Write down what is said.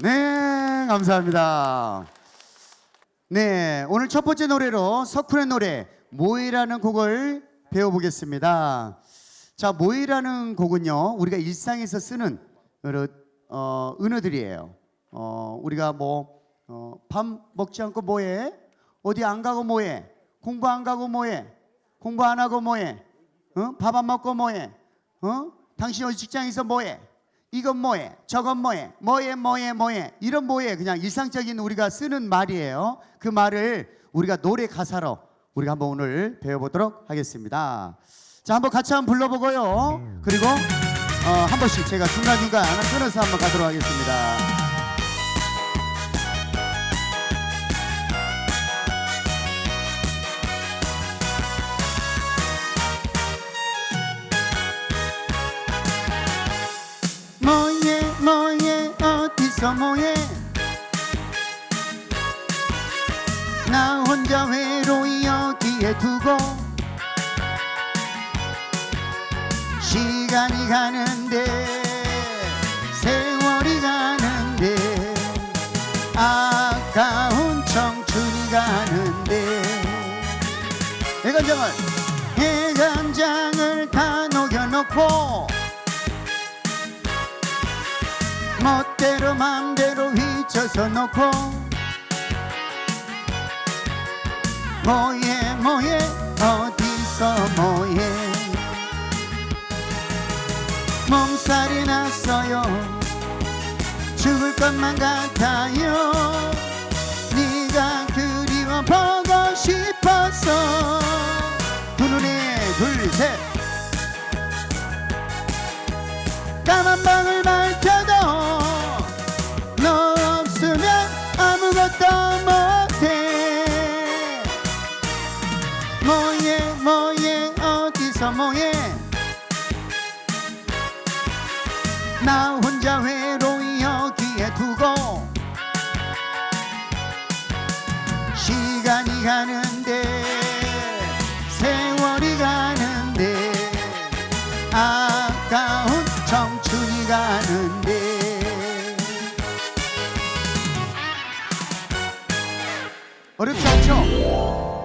네, 감사합니다. 네, 오늘 첫 번째 노래로 석훈의 노래 모이라는 곡을 배워보겠습니다. 자, 모이라는 곡은요, 우리가 일상에서 쓰는 어, 은어들이에요. 어, 우리가 뭐, 어, 밥 먹지 않고 뭐해? 어디 안 가고 뭐해? 공부 안 가고 뭐해? 공부 안 하고 뭐해? 어? 밥안 먹고 뭐해? 어? 당신 어디 직장에서 뭐해? 이건 뭐해? 저건 뭐해? 뭐해? 뭐해? 뭐해? 이런 뭐해? 그냥 일상적인 우리가 쓰는 말이에요. 그 말을 우리가 노래 가사로 우리가 한번 오늘 배워보도록 하겠습니다. 자, 한번 같이 한번 불러보고요. 그리고 어, 한 번씩 제가 중간중간 끊어서 한번 가도록 하겠습니다. 뭐해. 나 혼자 외로이 여기에 두고 시간이 가는데 세월이 가는데 아까운 청춘이 가는데. 애간장을 애간장을 다 녹여놓고 멋대로 맘대로 휘쳐서 놓고. 뭐해 뭐해? 어디서 뭐해? 몸살이 났어요. 죽을 것만 같아요 뭐해 뭐해 어디서 뭐해 나 혼자 외로이 여기에 두고 시간이 가는데 세월이 가는데 아까운 청춘이 가는데 어렵지 않죠?